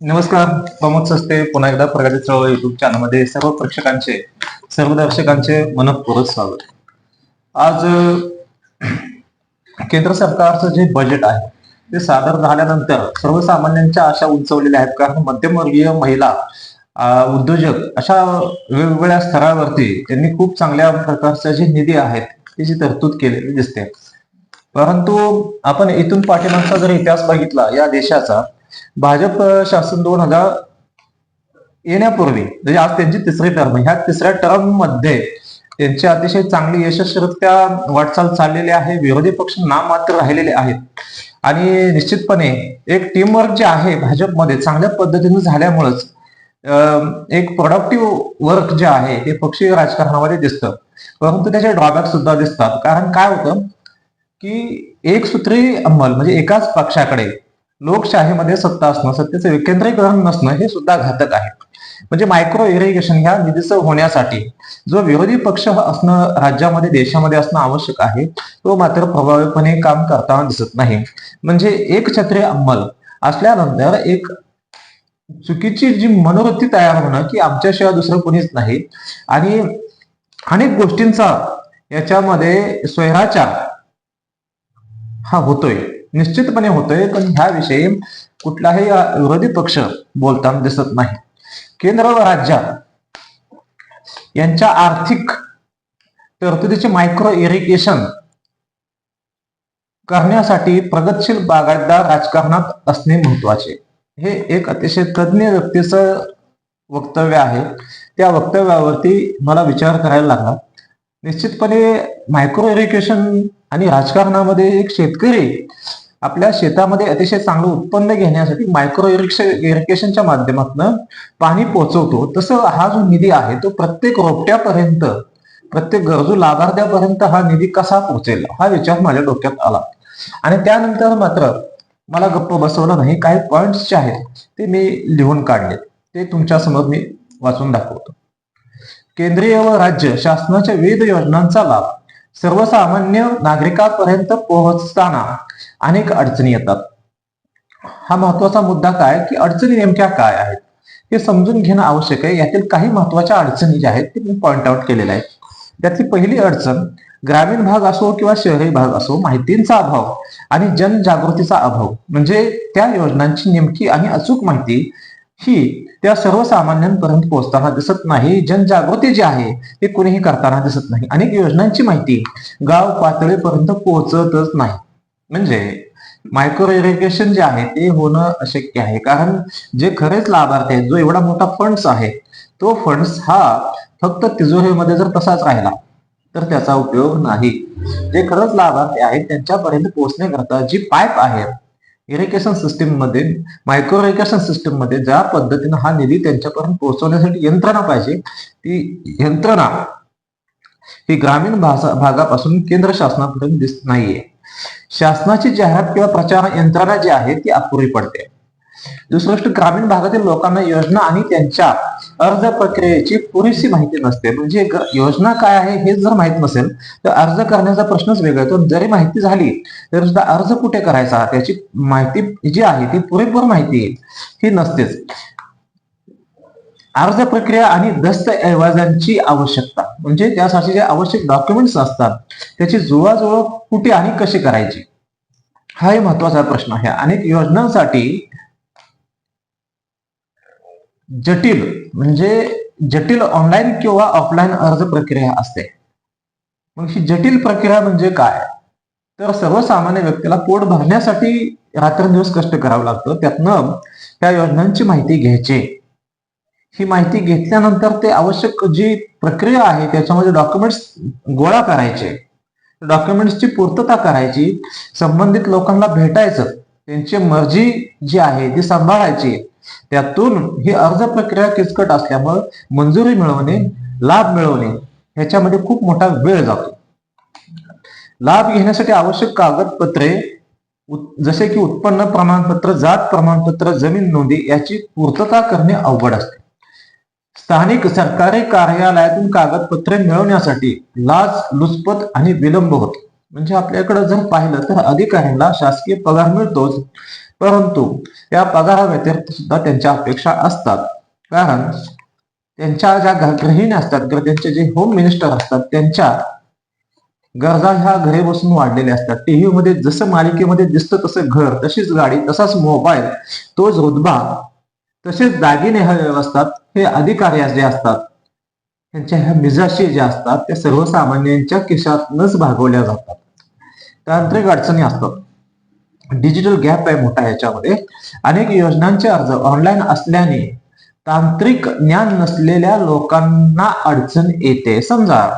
नमस्कार प्रमोद सस्ते पुन्हा एकदा प्रगती चळवळ युट्यूब चॅनलमध्ये सर्व प्रेक्षकांचे सर्व दर्शकांचे मनपूर्वक स्वागत. आज केंद्र सरकारचं जे बजेट आहे ते सादर झाल्यानंतर सर्वसामान्यांच्या आशा उंचवलेल्या आहेत. कारण मध्यमवर्गीय महिला उद्योजक अशा वेगवेगळ्या स्तरावरती त्यांनी खूप चांगल्या प्रकारचे जे निधी आहेत त्याची तरतूद केलेली दिसते. परंतु आपण इथून पाठीमागचा जर इतिहास बघितला या देशाचा भाजप शासन दोन हजार येण्यापूर्वी म्हणजे आज त्यांची तिसरी टर्म ह्या तिसऱ्या टर्ममध्ये त्यांची अतिशय चांगली यशस्वीरित्या वाटचाल चाललेली आहे. विरोधी पक्ष नाममात्र राहिलेले आहेत. आणि निश्चितपणे एक टीमवर्क जे आहे भाजपमध्ये चांगल्या पद्धतीने झाल्यामुळंच अं, एक प्रोडक्टिव्ह वर्क जे आहे ते पक्षीय राजकारणामध्ये दिसतं. परंतु त्याचे ड्रॉबॅक सुद्धा दिसतात. कारण काय होतं? की एक सूत्री अंमल म्हणजे एकाच पक्षाकडे लोकशाहीमध्ये सत्ता असणं सत्तेचं विकेंद्रीकरण नसणं हे सुद्धा घातक आहे. म्हणजे मायक्रो इरिगेशन ह्या निधीचं होण्यासाठी जो विरोधी पक्ष असणं राज्यामध्ये देशामध्ये असणं आवश्यक आहे तो मात्र प्रभावीपणे काम करताना दिसत नाही. म्हणजे एक छत्री अंमल असल्यानंतर एक चुकीची जी मनोवृत्ती तयार होणं की आमच्याशिवाय दुसरं कोणीच नाही. आणि अनेक गोष्टींचा याच्यामध्ये स्वैराचार हा होतोय. निश्चितपणे होतंय पण ह्याविषयी कुठलाही विरोधी पक्ष बोलताना दिसत नाही. केंद्र व राज्यात यांच्या आर्थिक तरतुदीचे मायक्रो इरिगेशन करण्यासाठी प्रगतशील बागायतदार राजकारणात असणे महत्त्वाचे. हे एक अतिशय तज्ज्ञ व्यक्तीचं वक्तव्य आहे. त्या वक्तव्यावरती मला विचार करायला लागला. निश्चितपणे मायक्रो इरिगेशन आणि राजकारणामध्ये एक शेतकरी आपल्या शेतामध्ये अतिशय चांगलं उत्पन्न घेण्यासाठी मायक्रो इरिगेशनच्या माध्यमातून पाणी पोहोचवतो तसं हा जो निधी आहे तो प्रत्येक रोपट्यापर्यंत प्रत्येक गरजू लाभार्थ्यापर्यंत हा निधी कसा पोहोचेल हा विचार माझ्या डोक्यात आला. आणि त्यानंतर मात्र मला गप्प बसवलं नाही. काही पॉइंट्स जे आहेत ते मी लिहून काढले. ते तुमच्यासमोर मी वाचून दाखवतो. केंद्रीय व राज्य शासनाच्या विविध योजनांचा लाभ सर्वसामान्य नागरिकांपर्यंत पोहोचताना अनेक अडचणी येतात. हा महत्त्वाचा मुद्दा काय? की अडचणी नेमक्या काय आहेत? हे समजून घेणं आवश्यक आहे. यातील काही महत्त्वाच्या अडचणी ज्या आहेत ते मी पॉइंट आउट केलेल्या आहेत. त्यातली पहिली अडचण ग्रामीण भाग असो किंवा शहरी भाग असो माहितींचा अभाव आणि जनजागृतीचा अभाव. म्हणजे त्या योजनांची नेमकी आणि अचूक माहिती ही त्या सर्वसामान्यांपर्यंत पोहोचताना दिसत नाही. जनजागृती जी आहे ते कुणीही करताना दिसत नाही. अनेक योजनांची माहिती गाव पातळीपर्यंत पोहोचतच नाही. म्हणजे मायक्रो इरिगेशन जे आहे ते होणं अशक्य आहे. कारण जे खरेच लाभार्थी आहेत जो एवढा मोठा फंड्स आहे तो फंड्स हा फक्त तिजोरीमध्ये जर तसाच राहिला तर त्याचा उपयोग नाही. जे खरंच लाभार्थी आहेत त्यांच्यापर्यंत पोहोचण्याकरता जी पाईप आहे इरिगेशन सिस्टीममध्ये मायक्रो इरिगेशन सिस्टीममध्ये ज्या पद्धतीनं हा निधी त्यांच्यापर्यंत पोहोचवण्यासाठी यंत्रणा पाहिजे ती यंत्रणा ही ग्रामीण भाषा भागापासून केंद्र शासनापर्यंत दिसत नाहीये. शासनाची जाहिरात किंवा प्रचार यंत्रणा जी आहे ती अपुरी पडते. दुसरी गोष्ट ग्रामीण भागातील लोकांना योजना आणि त्यांच्या अर्ज प्रक्रियेची पुरेशी माहिती नसते. म्हणजे योजना काय आहे हे जर माहीत नसेल तर अर्ज करण्याचा प्रश्नच वेगळा येतो जरी माहिती झाली तरी सुद्धा अर्ज कुठे करायचा? त्याची माहिती जी आहे ती पुरेपूर माहिती ही नसतेच. अर्ज प्रक्रिया आणि दस्तऐवजांची आवश्यकता. म्हणजे त्यासाठी जे आवश्यक डॉक्युमेंट्स असतात त्याची जुळवाजुळव कुठे आणि कशी करायची? हा एक महत्त्वाचा प्रश्न आहे. अनेक योजनांसाठी जटिल म्हणजे जटिल ऑनलाईन किंवा ऑफलाईन अर्ज प्रक्रिया असते. मग ही जटिल प्रक्रिया म्हणजे काय? तर सर्वसामान्य व्यक्तीला पोट भरण्यासाठी रात्रंदिवस कष्ट करावं लागतं. त्यातनं त्या योजनांची माहिती घ्यायची. ही माहिती घेतल्यानंतर ते आवश्यक जी प्रक्रिया आहे त्याच्यामध्ये डॉक्युमेंट्स गोळा करायचे. डॉक्युमेंट्सची पूर्तता करायची. संबंधित लोकांना भेटायचं. त्यांची मर्जी जी आहे ती सांभाळायची. त्यातून ही अर्ज प्रक्रिया किचकट असल्यामुळे मंजुरी मिळवणे लाभ मिळवणे ह्याच्यामध्ये खूप मोठा वेळ जातो. लाभ घेण्यासाठी आवश्यक कागदपत्रे जसे की उत्पन्न प्रमाणपत्र जात प्रमाणपत्र जमीन नोंदी याची पूर्तता करणे अवघड असते. स्थानिक सरकारी कार्यालयातून कागदपत्रे मिळवण्यासाठी लाच लुचपत आणि विलंब होतो. म्हणजे आपल्याकडे जर पाहिलं तर अधिकाऱ्यांना शासकीय पगार मिळतोच. परंतु या पगाराव्यतिरिक्त सुद्धा त्यांच्या अपेक्षा असतात. कारण त्यांच्या ज्या गृहिणी असतात किंवा त्यांचे जे होम मिनिस्टर असतात त्यांच्या गरजा ह्या घरी बसून वाढलेल्या असतात. टीव्ही मध्ये जसं मालिकेमध्ये दिसतं तसं घर तशीच गाडी तसाच मोबाईल तोच रुतबा तसेच दागिने ह्या व्यवस्थात हे अधिकारी जे असतात त्यांच्या ह्या मिजाशी ज्या असतात त्या सर्वसामान्यांच्या किशातनच भागवल्या जातात. तांत्रिक अडचणी असतात. डिजिटल गॅप आहे मोठा याच्यामध्ये. अनेक योजनांचे अर्ज ऑनलाईन असल्याने तांत्रिक ज्ञान नसलेल्या लोकांना अडचण येते. समजा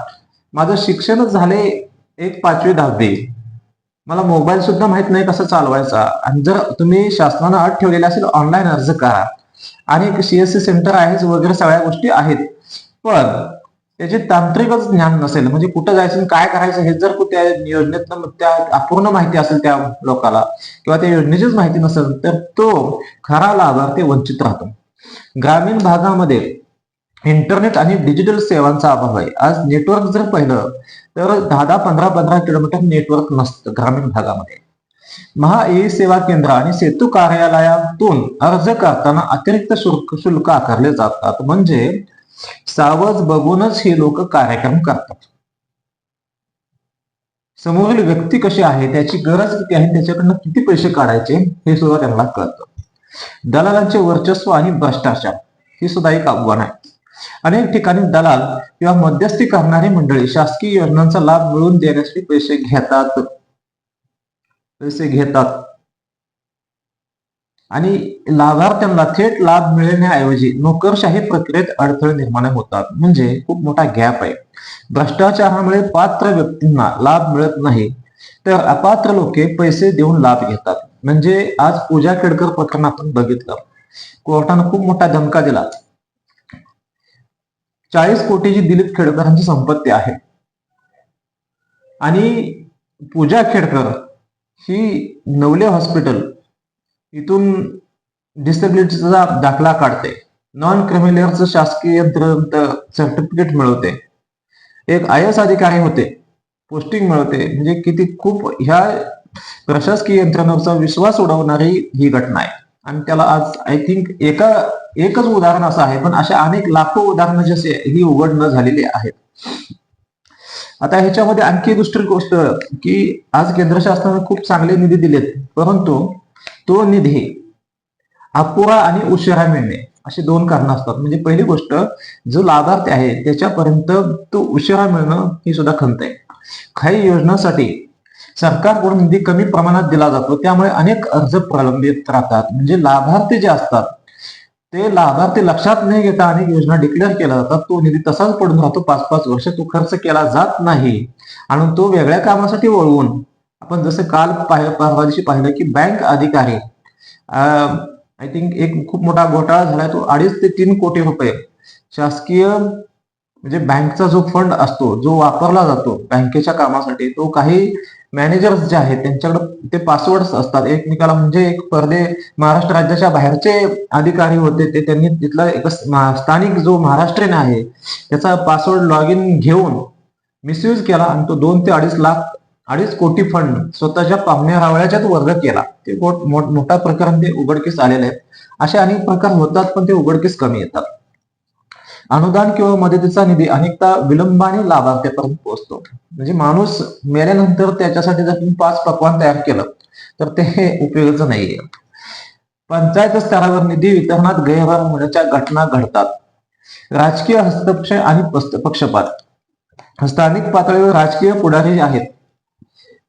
माझं शिक्षणच झाले एक पाचवी दहावी. मला मोबाईल सुद्धा माहीत नाही कसा चालवायचा. आणि जर तुम्ही शासनानं अट ठेवलेली असेल ऑनलाईन अर्ज करा. आणि सीएससी सेंटर आहेच वगैरे सगळ्या गोष्टी आहेत. पण त्याचे तांत्रिकच ज्ञान नसेल. म्हणजे कुठं जायचं आणि काय करायचं हे जर त्या योजनेतनं त्या अपूर्ण माहिती असेल त्या लोकाला किंवा त्या योजनेचीच माहिती नसेल तर तो खरा लाभार्थी वंचित राहतो. ग्रामीण भागामध्ये इंटरनेट आणि डिजिटल सेवांचा अभाव आहे. आज नेटवर्क जर पाहिलं तर दहा दहा पंधरा पंधरा किलोमीटर नेटवर्क नसतं ग्रामीण भागामध्ये. महा ई सेवा केंद्र आणि सेतू कार्यालयातून अर्ज करताना अतिरिक्त शुल्क शुल्क आकारले जातात. म्हणजे सावज बघूनच हे लोक कार्यक्रम करतात. समोरील व्यक्ती कशी आहे त्याची गरज किती आहे त्याच्याकडनं किती पैसे काढायचे हे सुद्धा त्यांना कळतं. दलालांचे वर्चस्व आणि भ्रष्टाचार हे सुद्धा एक आव्हान आहे. अनेक ठिकाणी दलाल किंवा मध्यस्थी करणारी मंडळी शासकीय योजनांचा लाभ मिळवून देण्यासाठी पैसे घेतात. पैसे घेतात. आणि लाभार्थ्यांना थेट लाभ मिळण्याऐवजी नोकरशाही प्रक्रियेत अडथळे निर्माण होतात. म्हणजे खूप मोठा गॅप आहे. भ्रष्टाचारामुळे पात्र व्यक्तींना लाभ मिळत नाही तर अपात्र लोके पैसे देऊन लाभ घेतात. म्हणजे आज पूजा खेडकर प्रकरण आपण बघितलं. कोर्टानं खूप मोठा धमका दिला. चाळीस कोटीची दिलीप खेडकरांची संपत्ती आहे. आणि पूजा खेडकर ही नवले हॉस्पिटल इथून डिसेबिलिटीचा दाखला काढते. नॉन क्रिमिनलचं शासकीय सर्टिफिकेट मिळवते. एक आय एस अधिकारी होते. पोस्टिंग मिळवते. म्हणजे किती खूप ह्या प्रशासकीय यंत्रणेवरचा विश्वास उडवणारी ही घटना आहे. आणि त्याला आज आय थिंक एका एकच उदाहरण असं आहे पण अशा अनेक लाखो उदाहरणं जसे ही उघड न झालेली आहेत. आता ह्याच्यामध्ये आणखी दुसरी गोष्ट की आज केंद्र शासनाने खूप चांगले निधी दिलेत परंतु तो निधी अपुरा आणि उशिरा मिळणे. अशी दोन कारणं असतात. म्हणजे पहिली गोष्ट जो लाभार्थी आहे त्याच्यापर्यंत तो उशिरा मिळणं ही सुद्धा खंत आहे. काही योजनांसाठी सरकारकडून निधी कमी प्रमाणात दिला जातो. त्यामुळे अनेक अर्ज प्रलंबित राहतात. म्हणजे लाभार्थी जे असतात ते लाभार्थी लक्षात न घेता अनेक योजना डिक्लेअर केल्या जातात. तो निधी तसाच पडून राहतो. पाच पाच वर्ष तो खर्च केला जात नाही. आणि तो वेगळ्या कामासाठी वळवून आपण जसं काल परवा दिवशी पाहिलं की बँक अधिकारी आय थिंक एक खूप मोठा घोटाळा झालाय तो अडीच ते तीन कोटी रुपये शासकीय म्हणजे बँकचा जो फंड असतो जो वापरला जातो बँकेच्या कामासाठी तो काही मॅनेजर्स जे आहेत त्यांच्याकडे ते पासवर्ड असतात. एकमेकाला म्हणजे एक परदे महाराष्ट्र राज्याच्या बाहेरचे अधिकारी होते ते त्यांनी तिथला एक स्थानिक जो महाराष्ट्रीयन आहे त्याचा पासवर्ड लॉग इन घेऊन मिसयूज केला आणि तो दोन ते अडीच लाख अडीच कोटी फंड स्वतःच्या पाहुण्या रावळ्याच्यात वर्ग केला. ते मोठा प्रकरण ते उघडकीस आलेले आहेत. असे अनेक प्रकार होतात पण ते उघडकीस कमी येतात. अनुदान किंवा मदतीचा निधी अनेकदा विलंबाने लाभार्थ्यापर्यंत पोहोचतो. म्हणजे माणूस मेल्यानंतर त्याच्यासाठी जर तुम्ही पाच पकवान तयार केलं तर ते उपयोगाचं नाहीये. पंचायत स्तरावर निधी वितरणात गैरव्यवहार होण्याच्या घटना घडतात. राजकीय हस्तक्षेप आणि पक्षपात. स्थानिक पातळीवर राजकीय पुढारी आहेत.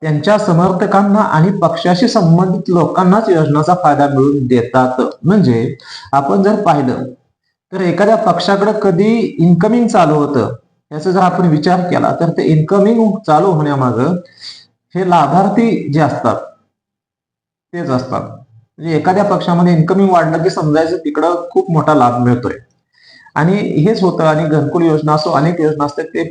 त्यांच्या समर्थकांना आणि पक्षाशी संबंधित लोकांनाच योजनाचा फायदा मिळवून देतात. म्हणजे आपण जर पाहिलं तर एखाद्या पक्षाकडे कधी इन्कमिंग चालू होतं याचा जर आपण विचार केला तर ते इन्कमिंग चालू होण्यामागं हे लाभार्थी जे असतात तेच असतात. म्हणजे एखाद्या पक्षामध्ये इन्कमिंग वाढलं की समजायचं तिकडं खूप मोठा लाभ मिळतोय. आणि हेच होतं आणि घरकुल योजना असो अनेक योजना असतात ते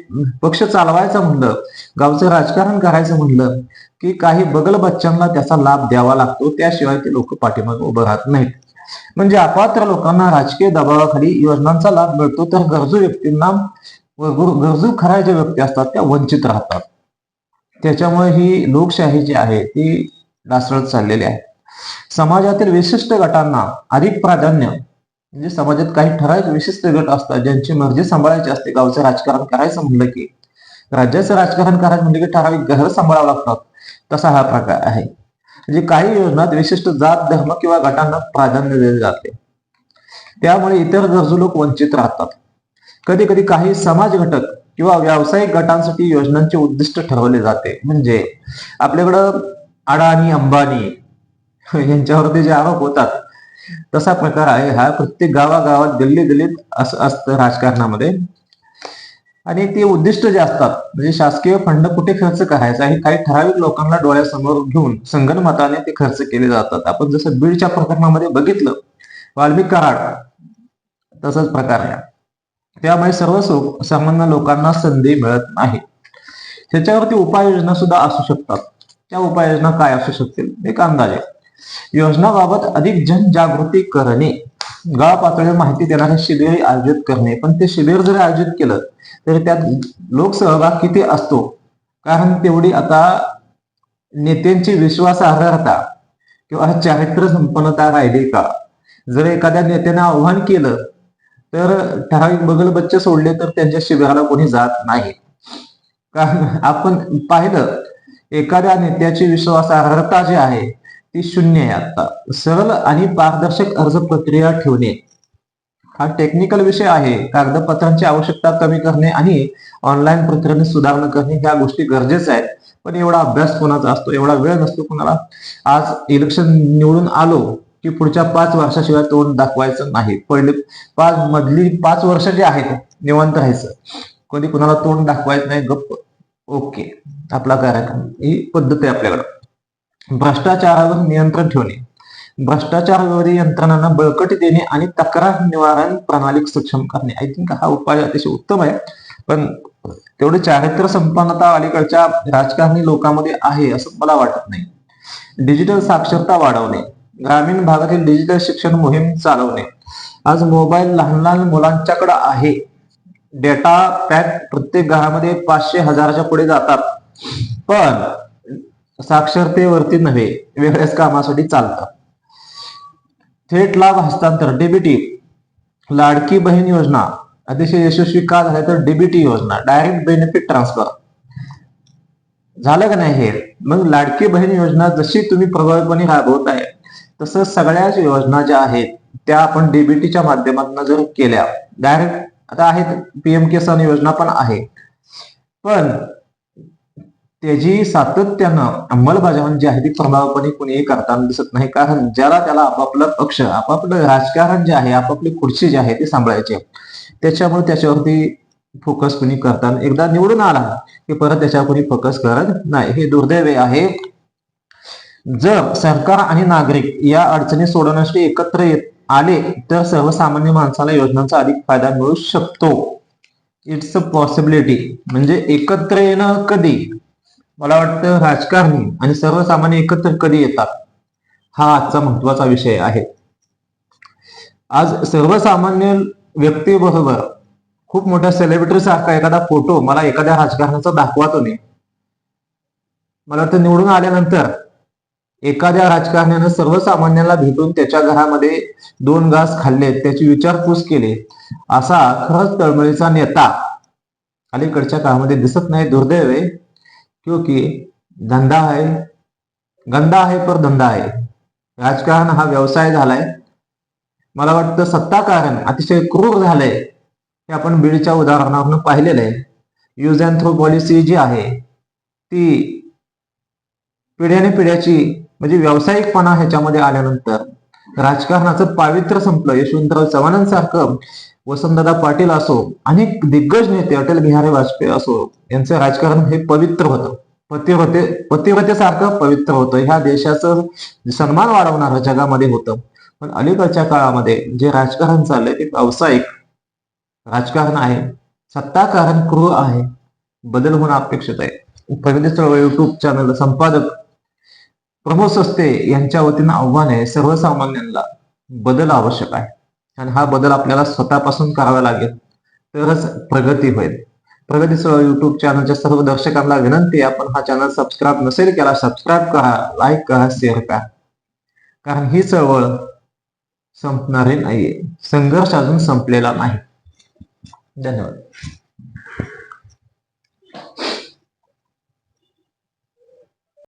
पक्ष चालवायचं म्हणलं गावचं राजकारण करायचं म्हणलं की काही बगल बच्चांना त्याचा लाभ द्यावा लागतो त्याशिवाय ते लोक पाठीमागे उभं राहत नाहीत. म्हणजे अपात्र लोकांना राजकीय दबावाखाली योजनांचा लाभ मिळतो तर गरजू व्यक्तींना गरजू खऱ्या ज्या व्यक्ती असतात त्या वंचित राहतात. त्याच्यामुळे ही लोकशाही जी आहे ती ढासळत चाललेली आहे. समाजातील विशिष्ट गटांना अधिक प्राधान्य म्हणजे समाजात काही ठराविक विशिष्ट गट असतात ज्यांची मर्जी सांभाळायची असते. गावचं राजकारण करायचं म्हणलं की राज्याचं राजकारण करायचं म्हणजे की ठराविक घर सांभाळावं लागतात. तसा हा प्रकार आहे. म्हणजे काही योजनात विशिष्ट जात धर्म किंवा गटांना प्राधान्य दिले जाते. त्यामुळे इतर गरजू लोक वंचित राहतात. कधी कधी काही समाज घटक किंवा व्यावसायिक गटांसाठी योजनांचे उद्दिष्ट ठरवले जाते. म्हणजे आपल्याकडं अडाणी अंबानी यांच्यावरती जे आरोप होतात तसा प्रकार आहे. हा प्रत्येक गावागावात गल्ली गल्लीत असं असतं राजकारणामध्ये. आणि ते उद्दिष्ट जे असतात म्हणजे शासकीय फंड कुठे खर्च करायचा हे काही ठराविक लोकांना डोळ्यासमोर घेऊन संगणमताने ते खर्च केले जातात. आपण जसं बीडच्या प्रकरणामध्ये बघितलं वाल्मिक कराड तसाच प्रकार आहे. त्यामुळे सर्व सामान्य लोकांना संधी मिळत नाही. त्याच्यावरती उपाययोजना सुद्धा असू शकतात. त्या उपाययोजना काय असू शकतील? एक अंदाज. आहे योजनाबाबत अधिक जनजागृती करणे. गाव पातळीवर माहिती देणारे शिबिर आयोजित करणे. पण ते शिबिर जरी आयोजित केलं तरी त्यात लोकसहभाग किती असतो? कारण तेवढी आता नेत्यांची विश्वासार्हता किंवा चारित्र्य संपन्नता राहिली का? जर एखाद्या नेत्याने आव्हान केलं तर ठराविक बगल बच्चे सोडले तर त्यांच्या शिबिराला कोणी जात नाही. कारण आपण पाहिलं एखाद्या नेत्याची विश्वासार्हता जी आहे ती शून्य आहे आता. सरळ आणि पारदर्शक अर्ज प्रक्रिया ठेवणे. हा टेक्निकल विषय आहे. कागदपत्रांची आवश्यकता कमी करणे आणि ऑनलाईन प्रक्रियेने सुधारणा करणे ह्या गोष्टी गरजेच्या आहेत. पण एवढा अभ्यास कोणाचा असतो? एवढा वेळ नसतो कोणाला. आज इलेक्शन निवडून आलो की पुढच्या पाच वर्षाशिवाय तोंड दाखवायचं नाही. पहिले पाच मधली पाच वर्ष जे आहेत निवांत राहायचं. कधी कुणाला तोंड दाखवायचं नाही गप्प. ओके. आपला कार्यक्रम. ही पद्धत आहे आपल्याकडं. भ्रष्टाचारावर नियंत्रण ठेवणे. भ्रष्टाचार यंत्रणांना बळकटी देणे आणि तक्रार निवारण प्रणाली सक्षम करणे. आय थिंक हा उपाय अतिशय उत्तम आहे. पण तेवढे चारित्र्य संपन्नता अलीकडच्या राजकारणी लोकांमध्ये आहे असं मला वाटत नाही. डिजिटल साक्षरता वाढवणे. ग्रामीण भागातील डिजिटल शिक्षण मोहीम चालवणे. आज मोबाईल लहान लहान मुलांच्याकडे आहे. डेटा पॅक प्रत्येक घरामध्ये पाचशे हजाराच्या पुढे जातात. पण साक्षरतेवरती नव्हे वेगळ्याच कामासाठी चालतात थेट लाभ हस्तांतर डीबीटी लाडकी बहीण योजना. अतिशय यशस्वी का झाले तर डीबीटी योजना डायरेक्ट बेनिफिट ट्रान्सफर झालं का नाही हे? मग लाडकी बहीण योजना जशी तुम्ही प्रभावीपणे राबवत आहे तसं सगळ्याच योजना ज्या आहेत त्या आपण डीबीटीच्या माध्यमातून जर केल्या. डायरेक्ट आता आहेत पीएम किसान योजना पण आहे. पण त्याची सातत्यानं अंमलबजावणी जी आहे ती प्रभावपणे कुणीही करताना दिसत नाही. कारण ज्याला त्याला आपापलं पक्ष आपापलं राजकारण जे आहे आपापली खुर्ची जी आहे ती सांभाळायची त्याच्यामुळे त्याच्यावरती फोकस कुणी करताना एकदा निवडून आला की परत त्याच्यावर कुणी फोकस करत नाही. हे दुर्दैव आहे. जर सरकार आणि नागरिक या अडचणी सोडवण्यासाठी एकत्र येत आले तर सर्वसामान्य माणसाला योजनांचा अधिक फायदा मिळू शकतो. इट्स अ पॉसिबिलिटी म्हणजे एकत्र येणं कधी? मला वाटतं राजकारणी आणि सर्वसामान्य एकत्र कधी येतात? हा आजचा महत्त्वाचा विषय आहे. आज सर्वसामान्य व्यक्तीबरोबर खूप मोठ्या सेलिब्रिटी सारखा एखादा फोटो मला एखाद्या राजकारणाचा दाखवा तुम्ही मला वाटतं निवडून आल्यानंतर एखाद्या राजकारण्यानं सर्वसामान्याला भेटून त्याच्या घरामध्ये दोन घास खाल्ले त्याची विचारपूस केली असा खरंच तळमळीचा नेता अलीकडच्या काळामध्ये दिसत नाही. दुर्दैव आहे. क्योंकि धंदा आहे गंदा आहे पर धंदा आहे राजकारण हा व्यवसाय झालाय. मला वाटतं सत्ताकारण अतिशय क्रूर झालंय हे आपण बीडच्या उदाहरणावरून पाहिलेलं आहे. यूज अँड थ्रो पॉलिसी जी आहे ती पिढ्याने पिढ्याची म्हणजे व्यावसायिकपणा ह्याच्यामध्ये आल्यानंतर राजकारणाचं पावित्र्य संपलं. यशवंतराव चव्हाणांसारखं वसंतदादा पाटील असो अनेक दिग्गज नेते अटल बिहारी वाजपेयी असो यांचं राजकारण हे पवित्र होतं. पतिव्रते पतिव्रतेसारखं पवित्र होतं. ह्या देशाचं सन्मान वाढवणारं जगामध्ये होतं. पण अलीकडच्या काळामध्ये जे राजकारण चाललंय ते व्यावसायिक राजकारण आहे. सत्ताकारण क्रूर आहे. बदल होणं अपेक्षित आहे. प्रगती चळवळ युट्यूब चॅनल संपादक प्रमोद सस्ते यांच्या वतीनं आव्हान आहे. सर्वसामान्यांना बदल आवश्यक आहे. आणि हा बदल आपल्याला स्वतःपासून करावा लागेल. तरच प्रगती होईल. प्रगती चळवळ युट्यूब चॅनलच्या सर्व दर्शकांना विनंती आपण हा चॅनल सबस्क्राईब नसेल केला सबस्क्राईब करा लाईक करा शेअर करा. कारण ही चळवळ संपणारी नाहीये. संघर्ष अजून संपलेला नाही. धन्यवाद.